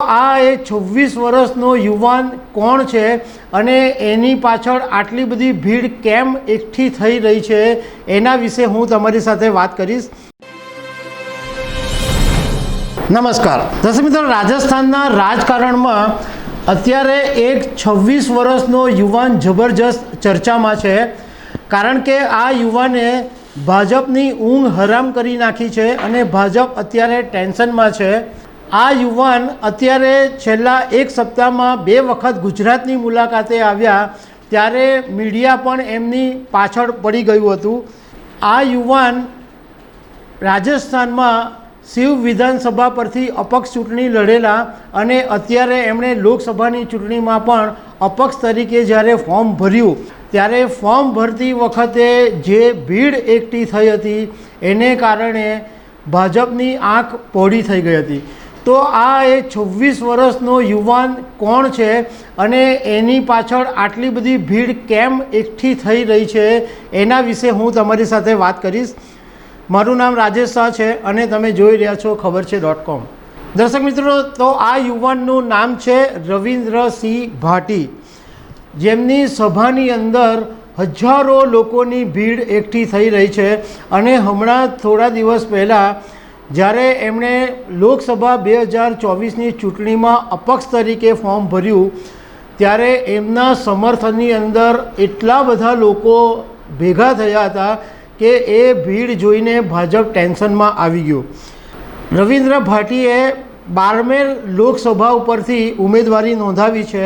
આ એ છવ્વીસ વર્ષનો યુવાન કોણ છે અને એની પાછળ આટલી બધી ભીડ કેમ એકઠી થઈ રહી છે, એના વિશે હું તમારી સાથે વાત કરીશ. નમસ્કાર. દર્શક મિત્રો, રાજસ્થાનના રાજકારણમાં અત્યારે એક છવ્વીસ વર્ષનો યુવાન જબરજસ્ત ચર્ચામાં છે, કારણ કે આ યુવાને ભાજપની ઊંઘ હરામ કરી નાખી છે અને ભાજપ અત્યારે ટેન્શનમાં છે. આ યુવાન અત્યારે છેલ્લા એક સપ્તાહમાં બે વખત ગુજરાતની મુલાકાતે આવ્યા, ત્યારે મીડિયા પણ એમની પાછળ પડી ગયું હતું. આ યુવાન રાજસ્થાનમાં શિવ વિધાનસભા પરથી અપક્ષ ચૂંટણી લડેલા અને અત્યારે એમણે લોકસભાની ચૂંટણીમાં પણ અપક્ષ તરીકે જ્યારે ફોર્મ ભર્યું, ત્યારે ફોર્મ ભરતી વખતે જે ભીડ એકઠી થઈ હતી, એને કારણે ભાજપની આંખ પહોળી થઈ ગઈ હતી. તો આ એ છવ્વીસ વર્ષનો યુવાન કોણ છે અને એની પાછળ આટલી બધી ભીડ કેમ એકઠી થઈ રહી છે એના વિશે હું તમારી સાથે વાત કરીશ. મારું નામ રાજેશ શાહ છે અને તમે જોઈ રહ્યા છો ખબર છે ડોટ કોમ. દર્શક મિત્રો, તો આ યુવાનનું નામ છે રવિન્દ્રસિંહ ભાટી. જેમની સભાની અંદર હજારો લોકોની ભીડ એકઠી થઈ રહી છે અને હમણાં થોડા દિવસ પહેલાં જ્યારે એમણે લોકસભા બે હજાર ચોવીસની ચૂંટણીમાં અપક્ષ તરીકે ફોર્મ ભર્યું, ત્યારે એમના સમર્થનની અંદર એટલા બધા લોકો ભેગા થયા હતા કે એ ભીડ જોઈને ભાજપ ટેન્શનમાં આવી ગયું. રવિન્દ્ર ભાટીએ બારમેર લોકસભા ઉપરથી ઉમેદવારી નોંધાવી છે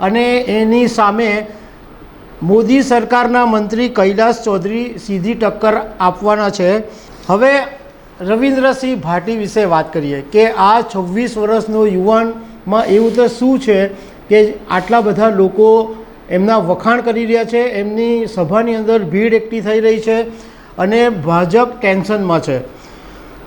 અને એની સામે મોદી સરકારના મંત્રી કૈલાસ ચૌધરી સીધી ટક્કર આપવાના છે. હવે રવિન્દ્રસિંહ ભાટી વિશે વાત કરીએ કે આ છવ્વીસ વર્ષનો યુવાનમાં એવું તો શું છે કે આટલા બધા લોકો એમના વખાણ કરી રહ્યા છે એમની સભાની અંદર ભીડ એકઠી થઈ રહી છે અને ભાજપ ટેન્શનમાં છે.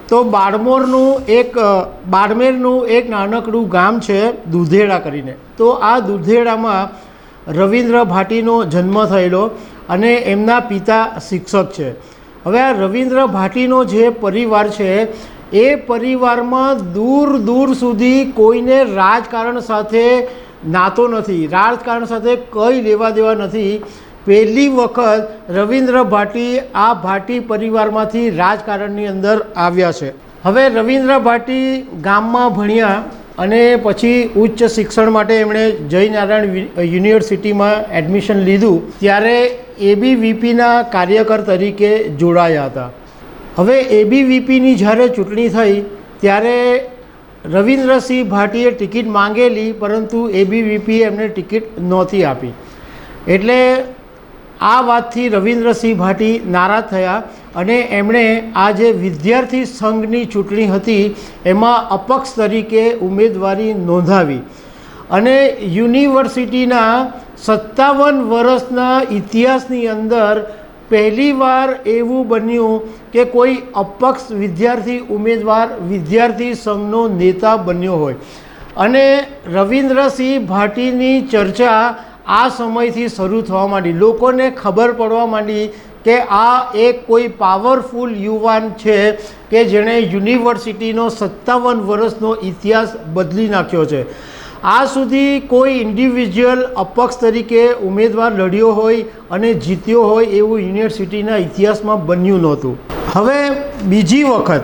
તો બારમોરનું એક અ, બારમેરનું એક નાનકડું ગામ છે દુધેડા કરીને. તો આ દુધેડામાં રવિન્દ્ર ભાટીનો જન્મ થયેલો અને એમના પિતા શિક્ષક છે. હવે આ રવિન્દ્ર ભાટીનો જે પરિવાર છે, એ પરિવારમાં દૂર દૂર સુધી કોઈને રાજકારણ સાથે નાતો નથી, રાજકારણ સાથે કંઈ લેવા દેવા નથી. પહેલી વખત રવિન્દ્ર ભાટી આ ભાટી પરિવારમાંથી રાજકારણની અંદર આવ્યા છે. હવે રવિન્દ્ર ભાટી ગામમાં ભણ્યા અને પછી ઉચ્ચ શિક્ષણ માટે એમણે જયનારાયણ નારાયણ યુનિવર્સિટીમાં એડમિશન લીધું. ત્યારે એબીવીપીના કાર્યકર તરીકે જોડાયા હતા. હવે એબીવીપીની જ્યારે ચૂંટણી થઈ, ત્યારે રવિન્દ્રસિંહ ભાટીએ ટિકિટ માંગેલી, પરંતુ એબીવીપીએ એમને ટિકિટ નહોતી આપી. એટલે આ વાતથી રવિન્દ્રસિંહ ભાટી નારાજ થયા અને એમણે આ જે વિદ્યાર્થી સંઘની ચૂંટણી હતી, એમાં અપક્ષ તરીકે ઉમેદવારી નોંધાવી. અને યુનિવર્સિટીના સત્તાવન વર્ષના ઇતિહાસની અંદર પહેલીવાર એવું બન્યું કે કોઈ અપક્ષ વિદ્યાર્થી, ઉમેદવાર વિદ્યાર્થી સંઘનો નેતા બન્યો હોય. અને રવિન્દ્રસિંહ ભાટીની ચર્ચા આ સમયથી શરૂ થવા માંડી. લોકોને ખબર પડવા માંડી કે આ એક કોઈ પાવરફુલ યુવાન છે કે જેણે યુનિવર્સિટીનો સત્તાવન વર્ષનો ઇતિહાસ બદલી નાખ્યો છે. આ સુધી કોઈ ઇન્ડિવિજ્યુઅલ અપક્ષ તરીકે ઉમેદવાર લડ્યો હોય અને જીત્યો હોય એવું યુનિવર્સિટીના ઇતિહાસમાં બન્યું નહોતું. હવે બીજી વખત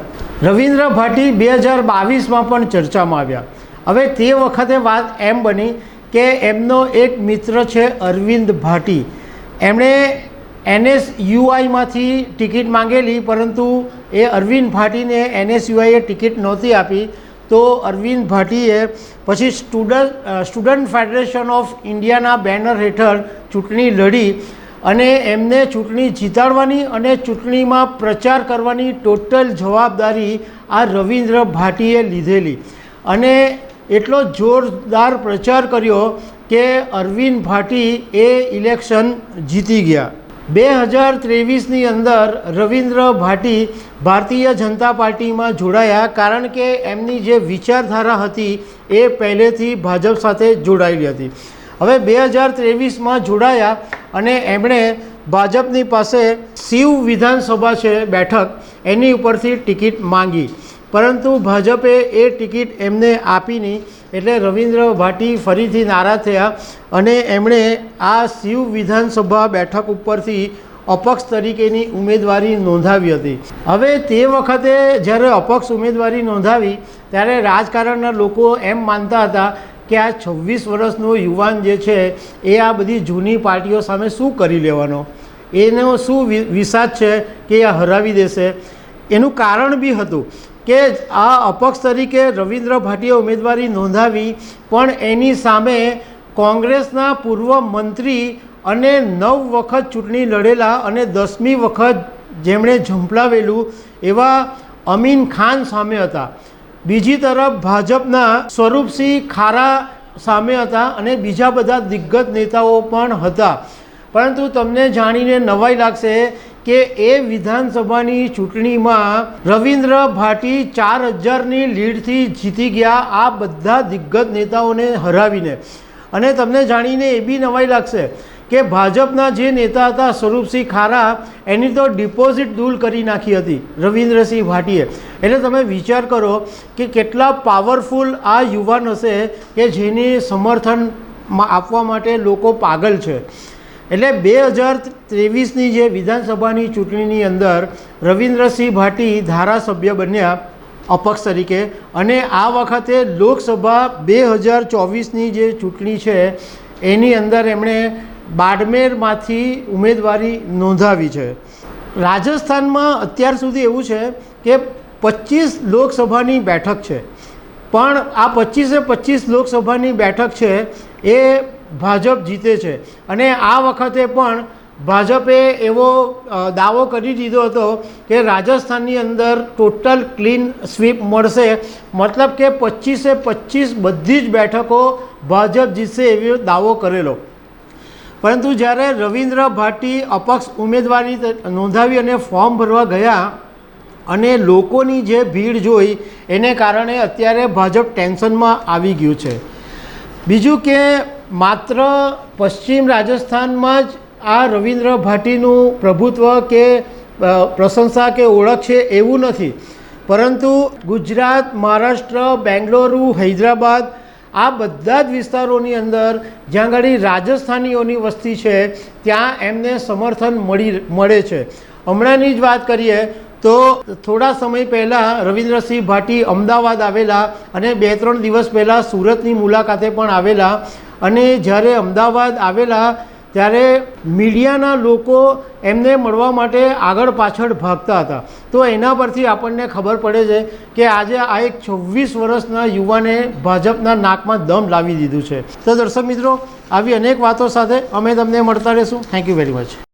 રવિન્દ્ર ભાટી બે હજાર બાવીસમાં પણ ચર્ચામાં આવ્યા. હવે તે વખતે વાત એમ બની કે એમનો એક મિત્ર છે અરવિંદ ભાટી. એમણે એનએસ યુઆઈમાંથી ટિકિટ માંગેલી, પરંતુ એ અરવિંદ ભાટીને એનએસ યુઆઈએ ટિકિટ નહોતી આપી. તો અરવિંદ ભાટીએ પછી સ્ટુડન્ટ સ્ટુડન્ટ ફેડરેશન ઓફ ઇન્ડિયાના બેનર હેઠળ ચૂંટણી લડી અને એમને ચૂંટણી જીતાડવાની અને ચૂંટણીમાં પ્રચાર કરવાની ટોટલ જવાબદારી આ રવિન્દ્ર ભાટીએ લીધેલી. અને એટલો જોરદાર પ્રચાર કર્યો કે અરવિંદ ભાટી એ ઇલેક્શન જીતી ગયા. બે હજાર ત્રેવીસની અંદર રવિન્દ્ર ભાટી ભારતીય જનતા પાર્ટીમાં જોડાયા કારણ કે એમની જે વિચારધારા હતી એ પહેલેથી ભાજપ સાથે જોડાયેલી હતી. હવે બે હજાર ત્રેવીસમાં જોડાયા અને એમણે ભાજપની પાસે શિવ વિધાનસભા છે બેઠક એની ઉપરથી ટિકિટ માંગી. પરંતુ ભાજપે એ ટિકિટ એમને આપી નહીં એટલે રવિન્દ્ર ભાટી ફરીથી નારાજ થયા અને એમણે આ શિવ વિધાનસભા બેઠક ઉપરથી અપક્ષ તરીકેની ઉમેદવારી નોંધાવી હતી. હવે તે વખતે જ્યારે અપક્ષ ઉમેદવારી નોંધાવી, ત્યારે રાજકારણના લોકો એમ માનતા હતા કે આ છવ્વીસ વર્ષનો યુવાન જે છે, એ આ બધી જૂની પાર્ટીઓ સામે શું કરી લેવાનો? એનો શું વિ- વિષાદ છે કે એ હરાવી દેશે? એનું કારણ બી હતું કે આ અપક્ષ તરીકે રવિન્દ્ર ભાટીએ ઉમેદવારી નોંધાવી, પણ એની સામે કોંગ્રેસના પૂર્વ મંત્રી અને નવ વખત ચૂંટણી લડેલા અને દસમી વખત જેમણે ઝંપલાવેલું એવા અમીન ખાન સામે હતા. બીજી તરફ ભાજપના સ્વરૂપસિંહ ખારા સામે હતા અને બીજા બધા દિગ્ગજ નેતાઓ પણ હતા. પરંતુ તમને જાણીને નવાઈ લાગશે કે એ વિધાનસભાની ચૂંટણીમાં રવિન્દ્ર ભાટી ચાર હજારની લીડથી જીતી ગયા આ બધા દિગ્ગજ નેતાઓને હરાવીને. અને તમને જાણીને એ બી નવાઈ લાગશે કે ભાજપના જે નેતા હતા સ્વરૂપસિંહ ખારા, એની તો ડિપોઝિટ દૂર કરી નાખી હતી રવિન્દ્રસિંહ ભાટીએ. એટલે તમે વિચાર કરો કે કેટલા પાવરફુલ આ યુવાન હશે કે જેની સમર્થન આપવા માટે લોકો પાગલ છે. એટલે બે હજાર ત્રેવીસની જે વિધાનસભાની ચૂંટણીની અંદર રવિન્દ્રસિંહ ભાટી ધારાસભ્ય બન્યા અપક્ષ તરીકે. અને આ વખતે લોકસભા બે હજાર ચોવીસની જે ચૂંટણી છે, એની અંદર એમણે બાડમેરમાંથી ઉમેદવારી નોંધાવી છે. રાજસ્થાનમાં અત્યાર સુધી એવું છે કે પચીસ લોકસભાની બેઠક છે. પણ આ પચીસે પચીસ લોકસભાની બેઠક છે, એ ભાજપ જીતે છે. અને આ વખતે પણ ભાજપે એવો દાવો કરી દીધો હતો કે રાજસ્થાનની અંદર ટોટલ ક્લીન સ્વીપ મળશે. મતલબ કે પચીસે પચીસ બધી જ બેઠકો ભાજપ જીતશે એવો દાવો કરેલો. પરંતુ જ્યારે રવિન્દ્ર ભાટી અપક્ષ ઉમેદવારી નોંધાવી અને ફોર્મ ભરવા ગયા અને લોકોની જે ભીડ જોઈ, એને કારણે અત્યારે ભાજપ ટેન્શનમાં આવી ગયું છે. બીજું કે માત્ર પશ્ચિમ રાજસ્થાનમાં જ આ રવિન્દ્ર ભાટીનું પ્રભુત્વ કે પ્રશંસા કે ઓળખ છે એવું નથી. પરંતુ ગુજરાત, મહારાષ્ટ્ર, બેંગ્લોરુ, હૈદરાબાદ આ બધા જ વિસ્તારોની અંદર જ્યાં આગળ રાજસ્થાનીઓની વસ્તી છે, ત્યાં એમને સમર્થન મળી, મળે છે. હમણાંની જ વાત કરીએ તો થોડા સમય પહેલાં રવિન્દ્રસિંહ ભાટી અમદાવાદ આવેલા અને બે ત્રણ દિવસ પહેલાં સુરતની મુલાકાતે પણ આવેલા. અને જ્યારે અમદાવાદ આવેલા, ત્યારે મીડિયાના લોકો એમને મળવા માટે આગળ પાછળ ભાગતા હતા. તો એના પરથી આપણને ખબર પડે છે કે આજે આ એક છવ્વીસ વર્ષના યુવાને ભાજપના નાકમાં દમ લાવી દીધું છે. તો દર્શક મિત્રો, આવી અનેક વાતો સાથે અમે તમને મળતા રહીશું. Thank you very much